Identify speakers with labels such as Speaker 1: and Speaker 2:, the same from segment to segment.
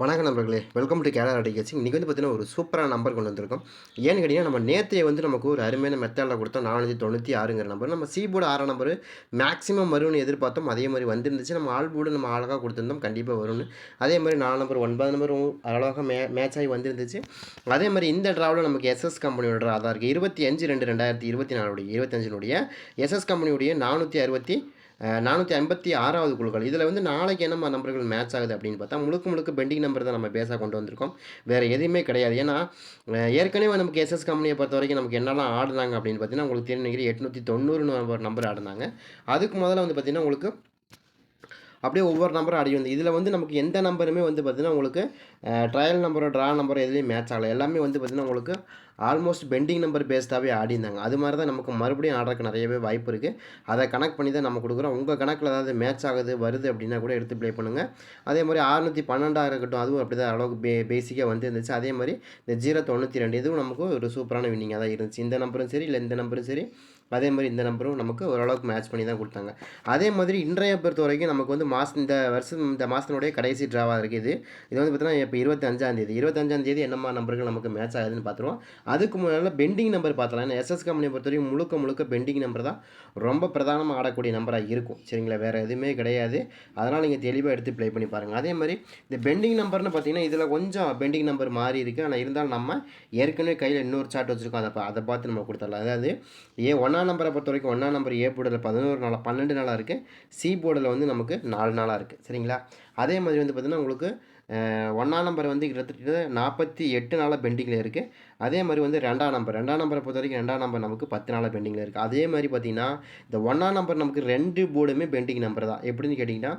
Speaker 1: வணக்க நண்பர்களே welcome to Kerala அடிக்கச்சி இன்றைக்கி வந்து பார்த்தீங்கன்னா ஒரு சூப்பரான நம்பர் கொண்டு வந்திருக்கோம். ஏன்னு கேட்டிங்கன்னா நம்ம நேற்றைய வந்து நமக்கு ஒரு அருமையான மெத்தடில் கொடுத்தோம் நானூற்றி தொண்ணூற்றி ஆறுங்கிற நம்பர் நம்ம சி போர்டு ஆறாம் நம்பர் மேக்ஸிமம் வரும்னு எதிர்பார்த்தோம் அதே மாதிரி வந்துருந்துச்சு. நம்ம ஆல் போர்டு நம்ம அழகாக கொடுத்துருந்தோம் கண்டிப்பாக வரும்னு. அதே மாதிரி நாலு நம்பர் ஒன்பது நம்பரும் அழகாக மே மேட்ச் ஆகி வந்துருந்துச்சு. அதே மாதிரி இந்த ட்ராவில் நமக்கு எஸ்எஸ் கம்பெனியோட ட்ரா தான் இருக்குது இருபத்தி அஞ்சு ரெண்டு ரெண்டாயிரத்தி இருபத்தி நாலுடைய இருபத்தஞ்சினுடைய எஸ்எஸ் கம்பெனியுடைய நானூற்றி அறுபத்தி நானூற்றி ஐம்பத்தி ஆறாவது குழுக்கள். இதில் வந்து நாளைக்கு என்ன நம்பர்கள் மேட்ச் ஆகுது அப்படின்னு பார்த்தா முழுக்க முழுக்க பெண்டிங் நம்பர் தான் நம்ம பேச கொண்டு வந்திருக்கோம். வேறு எதுவுமே கிடையாது. ஏன்னா ஏற்கனவே நமக்கு எஸ்எஸ் கம்பெனியை பொறுத்த வரைக்கும் நமக்கு என்னெல்லாம் ஆடுனாங்க அப்படின்னு பார்த்தீங்கன்னா உங்களுக்கு தெரிஞ்சு எட்நூற்றி தொண்ணூறு நம்பர் நம்பர் ஆடினாங்க. அதுக்கு முதல்ல வந்து பார்த்திங்கன்னா உங்களுக்கு அப்படியே ஒவ்வொரு நம்பரும் ஆடி வந்து இதில் வந்து நமக்கு எந்த நம்பருமே வந்து பார்த்திங்கன்னா உங்களுக்கு ட்ரையல் நம்பரோ ட்ரா நம்பரோ எதுலேயும் மேட்ச் ஆகலை. எல்லாமே வந்து பார்த்திங்கன்னா உங்களுக்கு ஆல்மோஸ்ட் பெண்டிங் நம்பர் பேஸ்டாகவே ஆடிருந்தாங்க அது மாதிரி தான் நமக்கு மறுபடியும் ஆடுறதுக்கு நிறையவே வாய்ப்பு இருக்குது அதை கனெக்ட் பண்ணி தான் நம்ம கொடுக்குறோம். உங்கள் கணக்கில் ஏதாவது மேட்ச் ஆகுது வருது அப்படின்னா கூட எடுத்து ப்ளே பண்ணுங்கள் அதே மாதிரி ஆறுநூற்றி பன்னெண்டாக இருக்கட்டும் அதுவும் அப்படி தான் அளவுக்கு பே பேசிக்காக வந்து இருந்துச்சு அதே மாதிரி இந்த ஜீரோ தொண்ணூற்றி ரெண்டு இதுவும் நமக்கு ஒரு சூப்பரான வின்னிங்காக தான் இருந்துச்சு. இந்த நம்பரும் சரி இல்லை இந்த நம்பரும் சரி அதே மாதிரி இந்த நம்பரும் நமக்கு ஓரளவுக்கு மேட்ச் பண்ணி தான் கொடுத்தாங்க. அதே மாதிரி இன்றைய பொறுத்த வரைக்கும் நமக்கு வந்து மாதம் இந்த வருஷம் இந்த மாதத்தினுடைய கடைசி ட்ராவாக இருக்குது இது. இது வந்து பார்த்தீங்கன்னா இப்போ இருபத்தஞ்சாந்தேதி இருபத்தஞ்சாந்தேதி என்னம்மா நம்பர்கள் நமக்கு மேட்ச் ஆகுதுன்னு பார்த்துருவோம் அதுக்கு முன்னால் பெண்டிங் நம்பர் பார்த்தலாம் ஏன்னா எஸ்எஸ் கம்பெனியை பொறுத்த வரைக்கும் முழுக்க முழுக்க பெண்டிங் நம்பர் தான் ரொம்ப பிரதானமாக ஆடக்கூடிய நம்பராக இருக்கும். சரிங்களா? வேறு எதுவுமே கிடையாது. அதனால் நீங்கள் தெளிவாக எடுத்து ப்ளே பண்ணி பாருங்கள் அதே மாதிரி இந்த பெண்டிங் நம்பர்னு பார்த்தீங்கன்னா இதில் கொஞ்சம் பெண்டிங் நம்பர் மாறி இருக்குது ஆனால் இருந்தாலும் நம்ம ஏற்கனவே கையில் இன்னொரு சார்ட் வச்சுருக்கோம். அதை அதை பார்த்து நம்ம கொடுத்துடலாம். அதாவது ஏ ஒன் ஒன்றாம் நம்பரை பொறுத்த வரைக்கும் ஒன்றாம் நம்பர் ஏ போர்டில் பதினோரு நாளாக பன்னெண்டு நாளாக இருக்குது சி போர்டில் வந்து நமக்கு நாலு நாளாக இருக்குது சரிங்களா? அதே மாதிரி வந்து பார்த்திங்கன்னா உங்களுக்கு ஒன்றாம் நம்பர் வந்து கிட்டத்தட்ட நாற்பத்தி எட்டு நாளாக பெண்டிங்கில் இருக்குது அதே மாதிரி வந்து ரெண்டாம் நம்பர் ரெண்டாம் நம்பரை பொறுத்த வரைக்கும் ரெண்டாம் நம்பர் நமக்கு பத்து நாளாக பெண்டிங்கில் இருக்குது அதே மாதிரி பார்த்திங்கன்னா இந்த ஒன்றாம் நம்பர் நமக்கு ரெண்டு போர்டுமே பெண்டிங் நம்பர் தான். எப்படின்னு கேட்டிங்கன்னா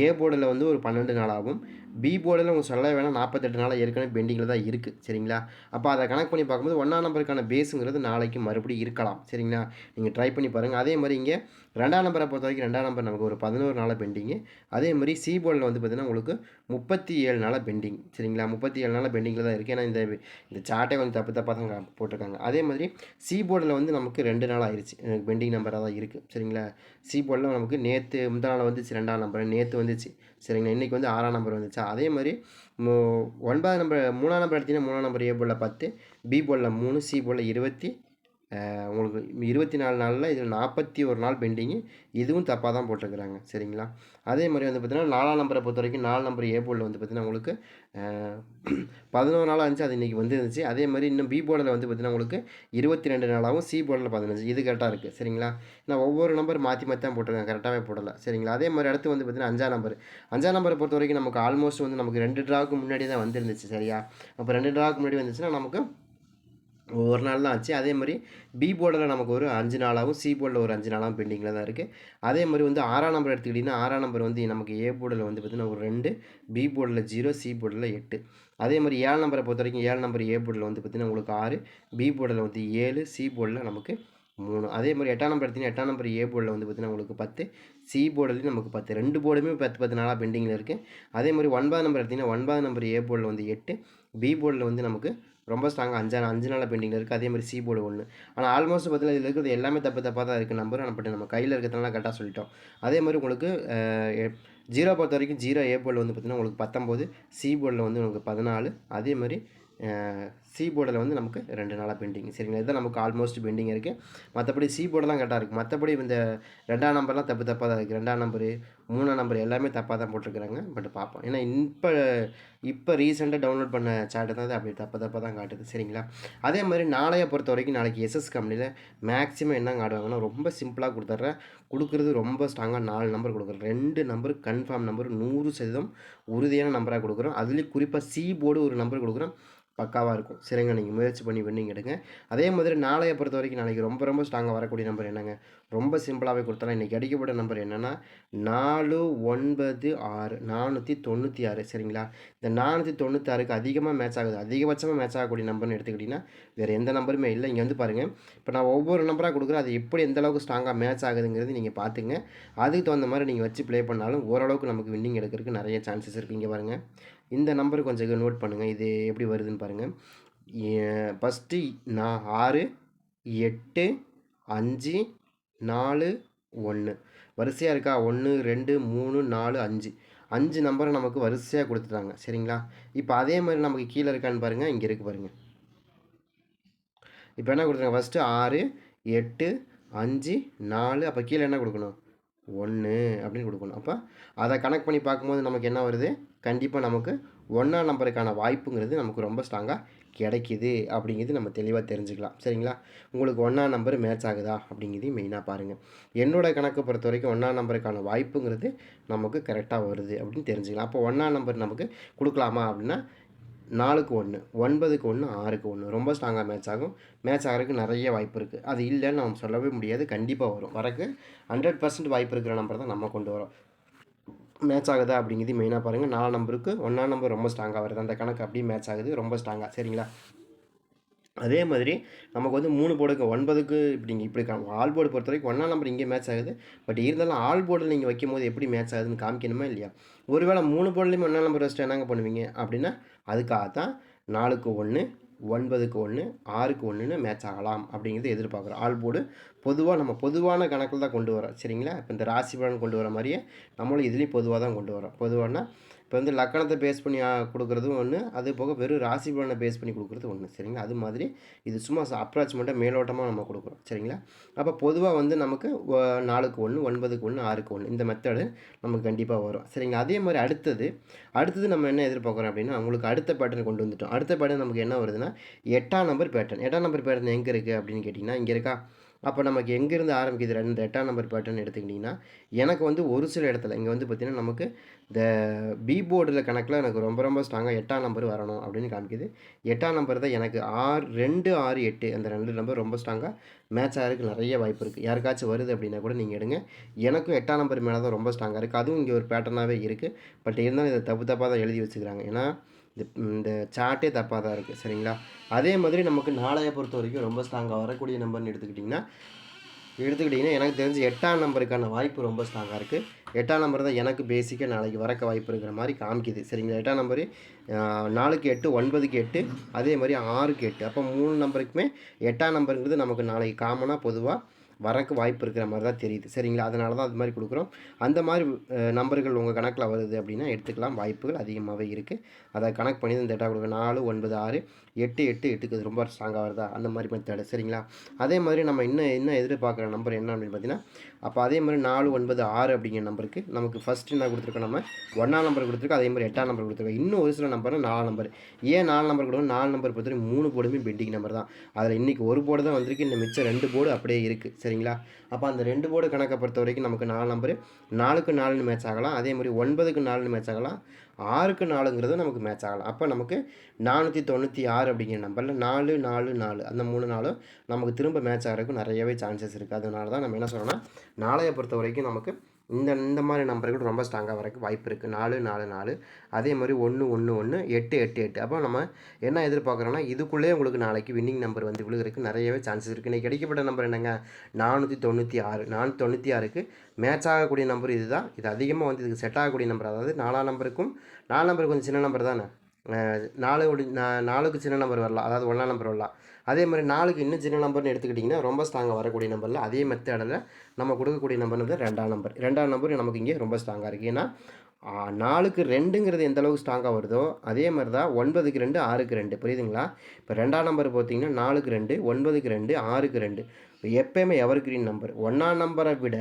Speaker 1: ஏ போர்டில் வந்து ஒரு பன்னெண்டு நாளாகும் பி போர்டில் உங்களுக்கு சொல்லவே வேணால் நாற்பத்தெட்டு நாளாக ஏற்கனவே பெண்டிங்கில் தான் இருக்குது சரிங்களா? அப்போ அதை கனெக்ட் பண்ணி பார்க்கும்போது ஒன்றாம் நம்பருக்கான பேஸுங்கிறது நாளைக்கு மறுபடியும் இருக்கலாம் சரிங்களா? நீங்கள் ட்ரை பண்ணி பாருங்கள் அதே மாதிரி இங்கே ரெண்டாம் நம்பரை பொறுத்த வரைக்கும் ரெண்டாம் நம்பர் நமக்கு ஒரு பதினோரு நாளாக பெண்டிங்கு அதே மாதிரி சி போர்டில் வந்து பார்த்திங்கன்னா உங்களுக்கு முப்பத்தி ஏழு நாளாக பெண்டிங் சரிங்களா? முப்பத்தி ஏழு நாளாக பெண்டிங்கில் தான் இருக்குது ஏன்னா இந்த இந்த சார்ட்டே கொஞ்சம் தப்பு தப்பாக தான் போட்டிருக்காங்க. அதே மாதிரி சி போர்டில் வந்து நமக்கு ரெண்டு நாள் ஆயிடுச்சு எனக்கு பெண்டிங் நம்பராக தான் இருக்குது சரிங்களா? சி போர்டில் நமக்கு நேற்று முந்தா நாள் வந்துச்சு ரெண்டாம் நம்பர் நேற்று வந்துச்சு சரிங்களா? இன்றைக்கி வந்து ஆறாம் நம்பர் வந்துச்சு. அதே மாதிரி ஒன்பதாம் நம்பர் மூணாம் நம்பர் எடுத்தீங்கன்னா மூணாம் நம்பர் ஏ போலில் பத்து பி போலில் மூணு சி போலில் இருபத்தி உங்களுக்கு இருபத்தி நாலு நாளில் இதில் நாற்பத்தி ஒரு நாள் பெண்டிங்கு. இதுவும் தப்பாக தான் போட்டிருக்கிறாங்க. சரிங்களா? அதே மாதிரி வந்து பார்த்திங்கன்னா நாலாம் நம்பரை பொறுத்த வரைக்கும் நாலு நம்பர் ஏ போர்டில் வந்து பார்த்திங்கன்னா உங்களுக்கு பதினோரு நாளாக இருந்துச்சு. அது இன்றைக்கி வந்துருந்துச்சு. அதே மாதிரி இன்னும் பி போர்டில் வந்து பார்த்திங்கன்னா உங்களுக்கு இருபத்தி ரெண்டு நாளாகவும் சி போர்டில் பதினஞ்சு. இது கரெக்டாக இருக்குது சரிங்களா? நான் ஒவ்வொரு நம்பர் மாற்றி மாற்றி தான் போட்டிருக்கேன் கரெக்டாகவே போடலை. சரிங்களா? அதே மாதிரி அடுத்து வந்து பார்த்திங்கன்னா அஞ்சாம் நம்பர் அஞ்சாம் நம்பரை பொறுத்த வரைக்கும் நமக்கு ஆல்மோஸ்ட் வந்து நமக்கு ரெண்டு ட்ராவுக்கு முன்னாடி தான் வந்துருந்துச்சு. சரியா? அப்போ ரெண்டு ட்ராவுக்கு முன்னாடி வந்துச்சுன்னா நமக்கு ஒரு நாள் தான் ஆச்சு. அதே மாதிரி பி போர்டில் நமக்கு ஒரு அஞ்சு நாளாகவும் சி போர்டில் ஒரு அஞ்சு நாளாகவும் பெண்டிங்கில் தான் இருக்குது அதே மாதிரி வந்து ஆறாம் நம்பர் எடுத்துக்கிட்டிங்கன்னா ஆறாம் நம்பர் வந்து நமக்கு ஏ போர்டில் வந்து பார்த்திங்கன்னா ஒரு ரெண்டு பி போர்டில் ஜீரோ சி போர்டில் எட்டு. அதே மாதிரி ஏழு நம்பரை பொறுத்த வரைக்கும் ஏழு நம்பர் ஏ போர்டில் வந்து பார்த்திங்கன்னா உங்களுக்கு ஆறு பி போர்டில் வந்து ஏழு சி போர்டில் நமக்கு மூணு. அதே மாதிரி எட்டாம் நம்பர் எடுத்திங்கன்னா எட்டாம் நம்பர் ஏ போர்டில் வந்து பார்த்திங்கன்னா உங்களுக்கு பத்து சி போர்டுலேயும் நமக்கு பத்து. ரெண்டு போர்டுமே பத்து பத்து நாளாக பெண்டிங்கில் இருக்குது அதே மாதிரி ஒன்பதாம் நம்பர் எடுத்திங்கன்னா ஒன்பதாம் நம்பர் ஏ போர்டில் வந்து எட்டு பி போர்டில் வந்து நமக்கு ரொம்ப ஸ்ட்ராங்காக அஞ்சா அஞ்சு நாள் பெண்டிங்கில் இருக்குது அதே மாதிரி சி போர்டு ஒன்று ஆனால் ஆல்மோஸ்ட் பார்த்தீங்கன்னா இதில் இருக்கிறது எல்லாமே தப்பு தப்பாக தான் இருக்குது நம்பர் ஆனால் பட் நம்ம கையில் இருக்கிறதுனால கரெக்டாக சொல்லிட்டோம். அதே மாதிரி உங்களுக்கு ஜீரோ பொறுத்த வரைக்கும் ஜீரோ ஏ போர்டில் வந்து பார்த்திங்கன்னா உங்களுக்கு பத்தொம்போது சி போர்டில் வந்து உங்களுக்கு பதினாலு. அதே மாதிரி சி போர்டில் வந்து நமக்கு ரெண்டு நாளாக பெண்டிங் சரிங்களா? இதுதான் நமக்கு ஆல்மோஸ்ட் பெண்டிங் இருக்குது மற்றபடி சி போர்டெலாம் கரெக்டாக இருக்குது மற்றபடி இந்த ரெண்டாம் நம்பர்லாம் தப்பு தப்பாக தான் இருக்குது ரெண்டாம் நம்பரு மூணாம் நம்பர் எல்லாமே தப்பாக தான் போட்டிருக்கிறாங்க. பட் பார்ப்போம். ஏன்னா இப்போ இப்போ ரீசெண்டாக டவுன்லோட் பண்ண சார்ட்டு தான் அது அப்படி தப்பு தப்பாக தான் காட்டுது. சரிங்களா? அதே மாதிரி நாளைய பொறுத்த வரைக்கும் நாளைக்கு எஸ்எஸ் கம்பெனியில் மேக்ஸிமம் என்னங்க ஆடுவாங்கன்னா ரொம்ப சிம்பிளாக கொடுத்துட்றேன். கொடுக்குறது ரொம்ப ஸ்ட்ராங்காக நாலு நம்பர் கொடுக்குறேன். ரெண்டு நம்பர் கன்ஃபார்ம் நம்பர் நூறு சதவீதம் உறுதியான நம்பராக கொடுக்குறோம். அதுலேயும் குறிப்பாக சி போர்டு ஒரு நம்பர் கொடுக்குறோம். பக்காவாக இருக்கும். சரிங்க நீங்கள் முயற்சி பண்ணி வின்னிங் எடுங்க. அதே மாதிரி நாளைய பொறுத்த வரைக்கும் நாளைக்கு ரொம்ப ரொம்ப ஸ்ட்ராங்காக வரக்கூடிய நம்பர் என்னங்க? ரொம்ப சிம்பிளாகவே கொடுத்தலாம் இன்றைக்கி அடிக்கப்பட்ட நம்பர் என்னென்னா நாலு ஒன்பது ஆறு நானூற்றி தொண்ணூற்றி ஆறு. சரிங்களா? இந்த நானூற்றி தொண்ணூற்றி ஆறுக்கு அதிகமாக மேட்ச் ஆகுது. அதிகபட்சமாக மேட்ச் ஆகக்கூடிய நம்பர்னு எடுத்துக்கிட்டிங்கன்னா வேறு எந்த நம்பருமே இல்லை. இங்கே வந்து பாருங்கள் இப்போ நான் ஒவ்வொரு நம்பராக கொடுக்குறேன். அது எப்படி எந்த அளவுக்கு ஸ்ட்ராங்காக மேட்ச் ஆகுதுங்கிறது நீங்கள் பார்த்துங்க அதுக்கு தகுந்த மாதிரி நீங்கள் வச்சு ப்ளே பண்ணாலும் ஓரளவுக்கு நமக்கு வின்னிங் எடுக்கிறதுக்கு நிறைய சான்சஸ் இருக்குது இங்கே பாருங்கள் இந்த நம்பர் கொஞ்சம் நோட் பண்ணுங்கள் இது எப்படி வருதுன்னு பாருங்கள் ஃபஸ்ட்டு நான் ஆறு எட்டு அஞ்சு நாலு ஒன்று வரிசையாக இருக்கா? ஒன்று ரெண்டு மூணு நாலு அஞ்சு. அஞ்சு நம்பரை நமக்கு வரிசையாக கொடுத்துட்டாங்க. சரிங்களா? இப்போ அதே மாதிரி நமக்கு கீழே இருக்கான்னு பாருங்கள் இங்கே இருக்குது பாருங்கள் இப்போ என்ன கொடுத்துருங்க ஃபஸ்ட்டு ஆறு எட்டு அஞ்சு நாலு. அப்போ கீழே என்ன கொடுக்கணும்? ஒன்று அப்படின்னு கொடுக்கணும். அப்போ அதை கனெக்ட் பண்ணி பார்க்கும்போது நமக்கு என்ன வருது? கண்டிப்பாக நமக்கு ஒன்றாம் நம்பருக்கான வாய்ப்புங்கிறது நமக்கு ரொம்ப ஸ்ட்ராங்காக கிடைக்கிது அப்படிங்கிறது நம்ம தெளிவாக தெரிஞ்சுக்கலாம். சரிங்களா? உங்களுக்கு ஒன்றாம் நம்பர் மேட்ச் ஆகுதா அப்படிங்கிறதையும் மெயினாக பாருங்கள் என்னோடய கணக்கை பொறுத்த வரைக்கும் ஒன்றாம் நம்பருக்கான வாய்ப்புங்கிறது நமக்கு கரெக்டாக வருது அப்படின்னு தெரிஞ்சுக்கலாம். அப்போ ஒன்றாம் நம்பர் நமக்கு கொடுக்கலாமா அப்படின்னா நாலுக்கு ஒன்று ஒன்பதுக்கு ஒன்று ஆறுக்கு ஒன்று ரொம்ப ஸ்ட்ராங்காக மேட்ச் ஆகும். மேட்ச் ஆகிறதுக்கு நிறைய வாய்ப்பு இருக்குது அது இல்லைன்னு நம்ம சொல்லவே முடியாது. கண்டிப்பாக வரும். வரக்கு ஹண்ட்ரட் பர்சன்ட் வாய்ப்பு இருக்கிற நம்பர் தான் நம்ம கொண்டு வரோம். மேட்ச் ஆகுதா அப்படிங்கிறது மெயினாக பாருங்கள் நாலு நம்பருக்கு ஒன்றாம் நம்பர் ரொம்ப ஸ்ட்ராங்காக வருது. அந்த கணக்கு அப்படியே மேட்ச் ஆகுது. ரொம்ப ஸ்ட்ராங்காக சரிங்களா? அதே மாதிரி நமக்கு வந்து மூணு போர்டுக்கு ஒன்பதுக்கு இப்படி இப்படி ஆல் போர்டு பொறுத்த வரைக்கும் ஒன்றாம் நம்பர் இங்கே மேட்ச் ஆகுது. பட் இருந்தாலும் ஆல் போர்டில் நீங்கள் வைக்கும் போது எப்படி மேட்ச் ஆகுதுன்னு காமிக்கணுமா இல்லையா? ஒருவேளை மூணு போர்டுலேயுமே ஒன்றாம் நம்பர் வச்சுட்டு என்னங்க பண்ணுவீங்க? அப்படின்னா அதுக்காக தான் நாலுக்கு ஒன்று ஒன்பதுக்கு ஒன்று ஆறுக்கு ஒன்றுன்னு மேட்ச் ஆகலாம் அப்படிங்கிறது எதிர்பார்க்குறோம். ஆல் போர்டு பொதுவாக நம்ம பொதுவான கணக்கில் தான் கொண்டு வரோம் சரிங்களா? இப்போ இந்த ராசி பலன் கொண்டு வர மாதிரியே நம்மளும் இதுலேயும் பொதுவாக தான் கொண்டு வரோம் பொதுவானா இப்போ வந்து லக்கணத்தை பேஸ் பண்ணி கொடுக்குறதும் ஒன்று அது போக வெறும் ராசி பலனை பேஸ் பண்ணி கொடுக்குறது ஒன்று சரிங்களா? அது மாதிரி இது சும்மா அப்ராச்மெண்ட்டாக மேலோட்டமாக நம்ம கொடுக்குறோம். சரிங்களா? அப்போ பொதுவாக வந்து நமக்கு நாலுக்கு ஒன்று ஒன்பதுக்கு ஒன்று ஆறுக்கு ஒன்று இந்த மெத்தடு நமக்கு கண்டிப்பாக வரும். சரிங்களா? அதே மாதிரி அடுத்தது அடுத்தது நம்ம என்ன எதிர்பார்க்குறோம் அப்படின்னா அவங்களுக்கு அடுத்த பேட்டர்ன் கொண்டு வந்துட்டோம். அடுத்த பேட்டர்ன் நமக்கு என்ன வருதுன்னா எட்டாம் நம்பர் பேட்டர்ன் எட்டாம் நம்பர் பேட்டர்ன் எங்கே இருக்குது அப்படின்னு கேட்டிங்கன்னா இங்கே இருக்கா? அப்போ நமக்கு எங்கேருந்து ஆரம்பிக்குது ரெண்டு எட்டாம் நம்பர் பேட்டர்ன் எடுத்துக்கிட்டிங்கன்னா எனக்கு வந்து ஒரு சில இடத்துல இங்கே வந்து பார்த்திங்கன்னா நமக்கு இந்த பி போர்டில் கணக்கில் எனக்கு ரொம்ப ரொம்ப ஸ்ட்ராங்காக எட்டாம் நம்பர் வரணும் அப்படின்னு காமிக்குது. எட்டாம் நம்பர் தான் எனக்கு ஆறு ரெண்டு ஆறு எட்டு அந்த ரெண்டு நம்பர் ரொம்ப ஸ்ட்ராங்காக மேட்ச் ஆகிறதுக்கு நிறைய வாய்ப்பு இருக்குது யாருக்காச்சும் வருது அப்படின்னா கூட நீங்கள் எடுங்க. எனக்கும் எட்டாம் நம்பர் மேலே தான் ரொம்ப ஸ்ட்ராங்காக இருக்குது அதுவும் இங்கே ஒரு பேட்டர்னாகவே இருக்குது பட் இருந்தாலும் இதை தப்பு தப்பாக தான் எழுதி வச்சுக்கிறாங்க. ஏன்னா இந்த இந்த சார்ட்டே தப்பாக தான் இருக்குது சரிங்களா? அதே மாதிரி நமக்கு நாளையை பொறுத்த வரைக்கும் ரொம்ப ஸ்ட்ராங்காக வரக்கூடிய நம்பர்னு எடுத்துக்கிட்டிங்கன்னா எடுத்துக்கிட்டிங்கன்னா எனக்கு தெரிஞ்சு எட்டாம் நம்பருக்கான வாய்ப்பு ரொம்ப ஸ்ட்ராங்காக இருக்குது எட்டாம் நம்பர் தான் எனக்கு பேசிக்காக நாளைக்கு வரக்க வாய்ப்பு இருக்கிற மாதிரி காமிக்குது சரிங்களா? எட்டாம் நம்பரு நாலுக்கு எட்டு ஒன்பதுக்கு எட்டு அதே மாதிரி ஆறுக்கு எட்டு. அப்போ மூணு நம்பருக்குமே எட்டாம் நம்பருங்கிறது நமக்கு நாளைக்கு காமனாக பொதுவாக வரக்கு வாய்ப்பு இருக்கிற மாதிரி தான் தெரியுது. சரிங்களா? அதனால தான் அது மாதிரி கொடுக்குறோம். அந்த மாதிரி நம்பர்கள் உங்கள் கணக்கில் வருது அப்படின்னா எடுத்துக்கலாம். வாய்ப்புகள் அதிகமாகவே இருக்குது அதை கணக்கு பண்ணி இந்த டேட்டா கொடுக்க நாலு ஒன்பது ஆறு எட்டு எட்டு எட்டுக்கு ரொம்ப ஸ்ட்ராங்காக வருதா? அந்த மாதிரி மெத்தடு சரிங்களா? அதே மாதிரி நம்ம இன்னும் என்ன எதிர்பார்க்குற நம்பர் என்ன அப்படின்னு பார்த்தீங்கன்னா அப்போ அதே மாதிரி நாலு ஒன்பது ஆறு அப்படிங்கிற நம்பருக்கு நமக்கு ஃபஸ்ட்டு என்ன கொடுத்துருக்கோம் நம்ம? ஒன்றாம் நம்பர் கொடுத்துருக்கோம். அதே மாதிரி எட்டாம் நம்பர் கொடுத்துருக்கோம். இன்னும் ஒரு சில நம்பர் நாலு நம்பர் ஏன் நாலு நம்பர் கொடுக்கணும்? நாலு நம்பர் பொறுத்தவரைக்கும் மூணு போர்டுமே பெண்டிங் நம்பர் தான். அதில் இன்றைக்கி ஒரு போர்டு தான் வந்திருக்கு. இந்த மிச்சம் ரெண்டு போர்டு அப்படியே இருக்குது சரி சரிங்களா? அப்போ அந்த ரெண்டு போர்டு கணக்கை பொறுத்த வரைக்கும் நமக்கு நாலு நம்பரு நாலுக்கு நாலுன்னு மேட்ச் ஆகலாம். அதே மாதிரி ஒன்பதுக்கு நாலுன்னு மேட்ச் ஆகலாம். ஆறுக்கு நாலுங்கிறது நமக்கு மேட்ச் ஆகலாம். அப்போ நமக்கு நானூற்றி தொண்ணூற்றி ஆறு அப்படிங்கிற நம்பரில் நாலு நாலு நாலு அந்த மூணு நாளும் நமக்கு திரும்ப மேட்ச் ஆகிறதுக்கு நிறையவே சான்சஸ் இருக்குது அதனால தான் நம்ம என்ன சொல்கிறோன்னா நாளையை பொறுத்த வரைக்கும் நமக்கு இந்த இந்த மாதிரி நம்பர்கள் ரொம்ப ஸ்ட்ராங்காக வரக்கு வாய்ப்பு இருக்குது நாலு நாலு நாலு. அதே மாதிரி ஒன்று ஒன்று ஒன்று எட்டு எட்டு எட்டு. அப்போ நம்ம என்ன எதிர்பார்க்குறோன்னா இதுக்குள்ளே உங்களுக்கு நாளைக்கு வின்னிங் நம்பர் வந்து விழுகிறதுக்கு நிறையவே சான்சஸ் இருக்குது இன்றைக்கி கிடைக்கப்பட்ட நம்பர் என்னங்க? நானூற்றி தொண்ணூற்றி ஆறு. நானூற்றி தொண்ணூற்றி ஆறுக்கு மேட்ச் ஆகக்கூடிய நம்பர் இது தான் இது அதிகமாக வந்து இதுக்கு செட் ஆகக்கூடிய நம்பர் அதாவது நாலாம் நம்பருக்கும் நாலு நம்பருக்கு கொஞ்சம் சின்ன நம்பர் தானே? நாலு நாலுக்கு சின்ன நம்பர் வரலாம். அதாவது ஒன்றாம் நம்பர் வரலாம். அதே மாதிரி நாலுக்கு இன்னும் சின்ன நம்பர்னு எடுத்துக்கிட்டிங்கன்னா ரொம்ப ஸ்ட்ராங்காக வரக்கூடிய நம்பரில் அதே மெத்தடில் நம்ம கொடுக்கக்கூடிய நம்பர் வந்து ரெண்டாம் நம்பர் ரெண்டாம் நம்பர் நமக்கு இங்கே ரொம்ப ஸ்ட்ராங்காக இருக்குது ஏன்னா நாலுக்கு ரெண்டுங்கிறது எந்த அளவுக்கு ஸ்ட்ராங்காக வருதோ அதே மாதிரி தான் ஒன்பதுக்கு ரெண்டு ஆறுக்கு ரெண்டு. புரியுதுங்களா? இப்போ ரெண்டாம் நம்பர் பார்த்தீங்கன்னா நாலுக்கு ரெண்டு ஒன்பதுக்கு ரெண்டு ஆறுக்கு ரெண்டு. இப்போ எப்போயுமே எவர் கிரீன் நம்பர் ஒன்றாம் நம்பரை விட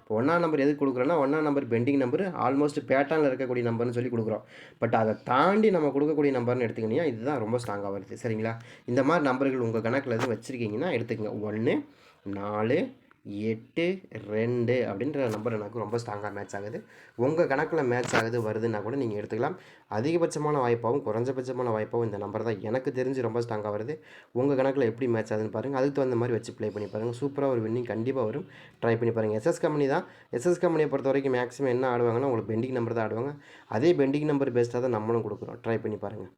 Speaker 1: இப்போ ஒன்றாம் நம்பர் எதுக்கு கொடுக்குறோன்னா ஒன்றாம் நம்பர் பெண்டிங் நம்பர் ஆல்மோஸ்ட் பேட்டர்னில் இருக்கக்கூடிய நம்பர்னு சொல்லி கொடுக்குறோம். பட் அதை தாண்டி நம்ம கொடுக்கக்கூடிய நம்பர்னு எடுத்துக்கிட்டிங்கன்னா இதுதான் ரொம்ப ஸ்ட்ராங்காக வருது. சரிங்களா? இந்த மாதிரி நம்பர்கள் உங்கள் கணக்கில் எதுவும் வச்சுருக்கீங்கன்னா எடுத்துக்கங்க. ஒன்று நாலு எட்டு ரெண்டு அப்படின்ற நம்பர் எனக்கு ரொம்ப ஸ்ட்ராங்காக மேட்ச் ஆகுது. உங்கள் கணக்கில் மேட்ச் ஆகுது வருதுன்னா கூட நீங்கள் எடுத்துக்கலாம். அதிகபட்சமான வாய்ப்பாகவும் குறைஞ்சபட்சமான வாய்ப்பாகவும் இந்த நம்பர் தான். எனக்கு தெரிஞ்சு ரொம்ப ஸ்ட்ராங்காக வருது. உங்கள் கணக்கில் எப்படி மேட்ச் ஆகுதுன்னு பாருங்கள் அதுக்கு தகுந்த மாதிரி வச்சு ப்ளே பண்ணி பாருங்கள் சூப்பராக ஒரு வின்னிங் கண்டிப்பாக வரும். ட்ரை பண்ணி பாருங்கள் எஸ்எஸ் கம்பெனி தான். எஸ்எஸ் கம்பெனியை பொறுத்த வரைக்கும் மேக்ஸிமம் என்ன ஆடுவாங்கன்னா உங்களுக்கு பெண்டிங் நம்பர் தான் ஆடுவாங்க. அதே பெண்டிங் நம்பர் பேஸ்டாக தான் நம்மளும் கொடுக்குறோம். ட்ரை பண்ணி பாருங்கள்